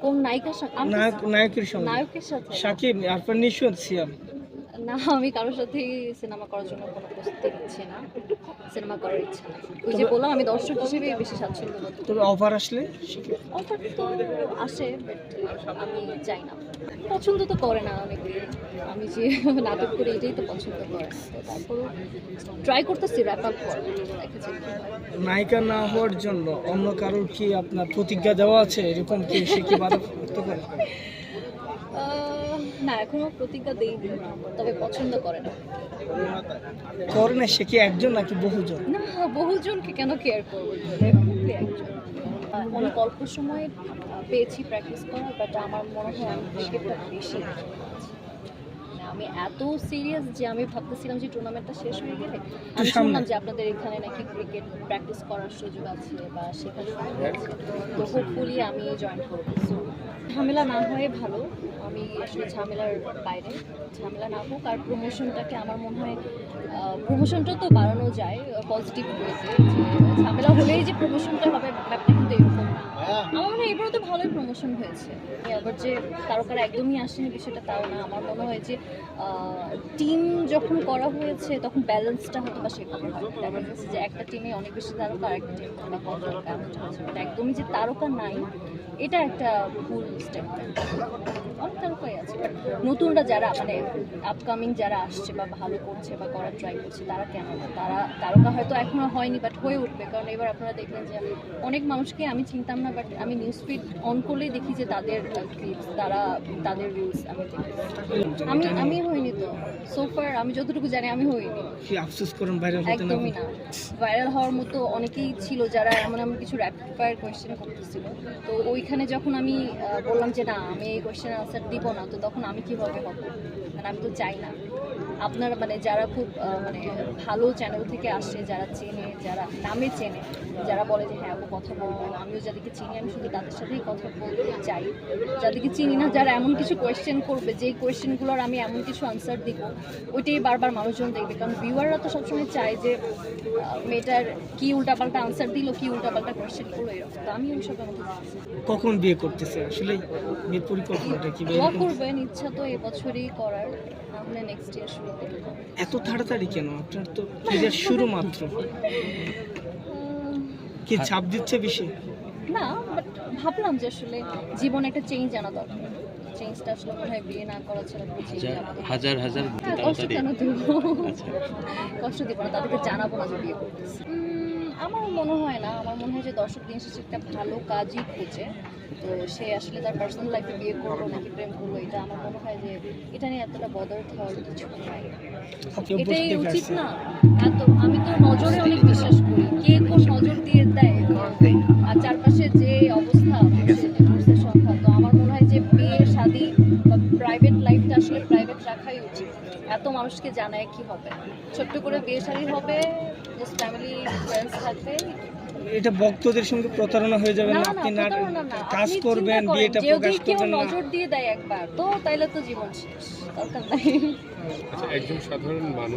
কোন নায়িকার সাথে? নায়ক নায়কের সঙ্গে। নায়কের সাথে? সাকিব আরফান নিশ্চয় সিয়াম। না আমি কারোর সাথে সিনেমা করার জন্য কোনো প্রস্তুতি নিচ্ছি না সিনেমা করার ইচ্ছা নেই। ওই যে বললাম আমি দর্শক হিসেবে বেশি স্বাচ্ছন্দ্য বোধ তবে অফার আসলে অফার তো আসে বাট আমি চাই না। পছন্দ তো করে না অনেকে। আমি যে নাটক করি এটাই তো পছন্দ করে। না তো তারপরও ট্রাই করতেছি র্যাপ আপ। নায়িকা না হওয়ার জন্য অন্য কারোর কি আপনার প্রতিজ্ঞা দেওয়া আছে? এরকম কি সে কি বাধা করতে পারে না এখনও প্রতিজ্ঞা দেইনি তবে পছন্দ করে না। করে না সে কি একজন নাকি বহুজন? না বহুজনকে কেন কেয়ার করব? একজন। অনেক অল্প সময় পেয়েছি প্র্যাকটিস করার বাট আমার মনে হয় আমি ক্রিকেটটা বেশি মানে আমি এত সিরিয়াস যে আমি ভাবতেছিলাম যে টুর্নামেন্টটা শেষ হয়ে গেলে আমি শুনলাম যে আপনাদের এখানে নাকি ক্রিকেট প্র্যাকটিস করার সুযোগ আছে বা শেখার সুযোগ আছে তো হোপফুলি আমি জয়েন করব। ঝামেলা না হয়ে ভালো। আমি আসলে ঝামেলার বাইরে। ঝামেলা না হোক, আর প্রমোশনটাকে আমার মনে হয় প্রমোশনটা তো বাড়ানো যায় পজিটিভ যে ঝামেলা হলেই যে প্রমোশনটা হবে, ব্যাপারটা কিন্তু এরকম না। আমার মনে হয় এবারও তো ভালোই প্রমোশন হয়েছে। আবার যে তারকারা একদমই আসেনি, বিষয়টা তাও না। আমার মনে হয় যে টিম যখন করা হয়েছে, তখন ব্যালেন্সটা হয়তো বা সেভাবে দেখা যে একটা টিমে অনেক বেশি তারকা, আর একটা টিমে বা কম তারকা। একদমই যে তারকা নাই এটা একটা ভুল স্টেপ অনেক তারকাই আছে। বাট নতুনরা যারা মানে আপকামিং যারা আসছে বা ভালো করছে বা করার ট্রাই করছে তারা কেন না? তারা তারকা হয়তো এখনও হয়নি বাট হয়ে উঠবে। কারণ এবার আপনারা দেখলেন যে অনেক মানুষকে আমি চিনতাম না বাট আমি নিউজ ফিড অন করলেই দেখি যে তাদের ক্লিপস তারা তাদের রিলস আমি আমি আমি হইনি তো। সোফার আমি যতটুকু জানি আমি হইনি। কি আফসোস করেন ভাইরাল হতে না একদমই না। ভাইরাল হওয়ার মতো অনেকেই ছিল যারা এমন এমন কিছু র্যাপিড ফায়ার কোয়েশ্চেন করতেছিল। তো ওইখানে যখন আমি বললাম যে না, আমি এই কোয়েশ্চেন আনসার দিব না, তো তখন আমি কীভাবে হব? মানে আমি তো চাই না। আপনার মানে যারা খুব মানে ভালো চ্যানেল থেকে আসে, যারা চেনে, যারা নামে চেনে, যারা বলে যে হ্যাঁ ও কথা বলব আমিও যাদেরকে চিনি, আমি শুধু তাদের সাথেই কথা বলতে চাই। যাদেরকে চিনি না, যারা এমন কিছু কোয়েশ্চেন করবে, যেই কোয়েশ্চেনগুলোর আমি এমন কিছু আনসার দিব, ওইটাই বারবার মানুষজন দেখবে। কারণ ভিউয়াররা তো সবসময় চায় যে মেয়েটার কি উল্টাপাল্টা আনসার দিল, কী উল্টাপাল্টা কোয়েশ্চেন করল, এরকম। তো আমি ওইসব আমাকে কখন বিয়ে করতেছে? আসলে বিয়ের পরিকল্পনাটা কি? করবেন ইচ্ছা তো এবছরই করার। নাহলে নেক্সট ইয়ার শুরু করতে এত তাড়াতাড়ি কেন? আপনার তো ক্যারিয়ার শুরু মাত্র। কি চাপ দিচ্ছে বেশি? না বাট ভাবলাম যে আসলে জীবনে একটা চেঞ্জ আনা দরকার। চেঞ্জটা আসলে মনে হয় বিয়ে না করা ছাড়া হাজার হাজার হ্যাঁ, কষ্ট তাড়াতাড়ি। কেন দিব? আচ্ছা। কষ্ট দিব না তাদেরকে জানাব না যে বিয়ে করতেছি। আমার মনে হয় না আমার মনে হয় যে দর্শক দিন শেষে একটা ভালো কাজই খুঁজে তো সে আসলে তার পার্সোনাল লাইফে বিয়ে করল নাকি প্রেম করল এটা আমার মনে হয় যে এটা নিয়ে এতটা বদল খাওয়ার কিছু নাই। এটাই উচিত না। এত আমি তো নজরে অনেক বিশ্বাস করি। কে কোন নজর দিয়ে দেয়? আর চারপাশে যে অবস্থা সংখ্যা। তো আমার মনে হয় যে বিয়ে শাদী বা প্রাইভেট লাইফটা আসলে প্রাইভেট রাখাই উচিত। এত মানুষকে জানায় কি হবে? ছোট্ট করে বিয়ে শাড়ি হবে ফ্যামিলি ফ্রেন্ডস থাকবে। এটা ভক্তদের সঙ্গে প্রতারণা হয়ে যাবে না? আপনি না কাজ করবেন বিয়েটা প্রকাশ কেউ করবেন না। নজর দিয়ে দেয় একবার তো তাইলে তো জীবন শেষ দরকার নাই। আচ্ছা একজন সাধারণ মানুষ